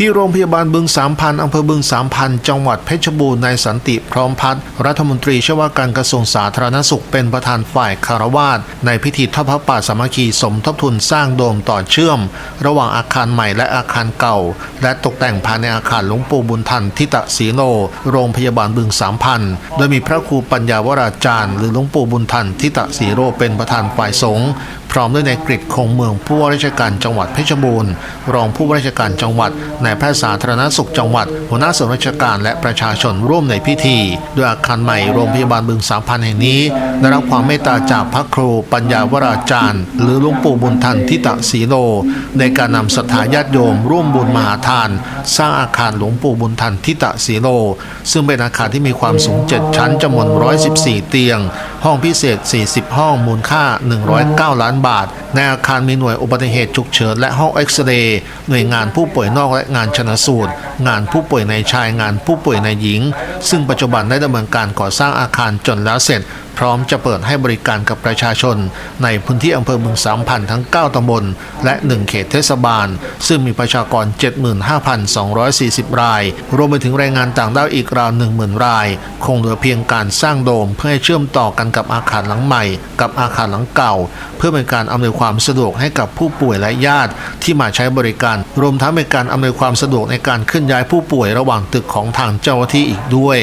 ที่โรงพยาบาลบึงสามพันอำเภอบึงสามพันจังหวัดเพชรบูรณ์นายสันติพร้อมพัฒน์รัฐมนตรีช่วยว่าการกระทรวงสาธารณสุขเป็นประธานฝ่ายคารวาสในพิธีทอดพระป่าสามัคคีสมทบทุนสร้างโดมต่อเชื่อม ระหว่างอาคารใหม่และอาคารเก่า และตกแต่งภายในอาคารหลวงปู่บุญทันทิตะศีโน โรงพยาบาลบึงสามพันโดยมีพระครูปัญญาวราจารย์ หรือหลวงปู่บุญทันทิตะศีโรเป็นประธานฝ่ายสงฆ์พร้อมด้วยนายกฤษคงเมืองผู้ว่าราชการจังหวัดเพชรบูรณ์ รองผู้ว่าราชการจังหวัดนายแพทย์สาธารณสุขจังหวัด หัวหน้าส่วนราชการและประชาชนร่วมในพิธี โดยอาคารใหม่โรงพยาบาลบึงสามพันแห่งนี้ได้รับความเมตตาจากพระครูปัญญาวราจารย์ หรือหลวงปู่บุญทันทิตะศีโล ในการนำศรัทธาญาติโยมร่วมบุญมหาทาน สร้างอาคารหลวงปู่บุญทันทิตะศีโล ซึ่งเป็นอาคารที่มีความสูง 7 ชั้นจำนวน 114 เตียง ห้องพิเศษ 40 ห้องมูลค่า 109 ล้านบาท ในอาคารมีหน่วยอุบัติเหตุฉุกเฉินและห้องเอ็กซเรย์หน่วยงานผู้ป่วยนอกและงานชนสูตร งานผู้ป่วยในชายงานผู้ป่วยในหญิง ซึ่งปัจจุบันได้ดำเนินการก่อสร้างอาคารจนแล้วเสร็จ พร้อมจะเปิดให้บริการกับประชาชน ในพื้นที่อำเภอบึงสามพันทั้ง 9ตำบล และ 1 เขตเทศบาล ซึ่งมีประชากร 75,240 ราย รวมไปถึงแรงงานต่างด้าวอีกราว 10,000 ราย คงเหลือเพียงการสร้างโดมเพื่อให้เชื่อมต่อกันกับอาคารหลังใหม่ กับอาคารหลังเก่า เพื่อเป็นการอำนวยความสะดวกให้กับผู้ป่วยและญาติที่มาใช้บริการ รวมทั้งเป็นการอำนวยความสะดวกในการเคลื่อนย้ายผู้ป่วยระหว่างตึกของทางเจ้าหน้าที่อีกด้วย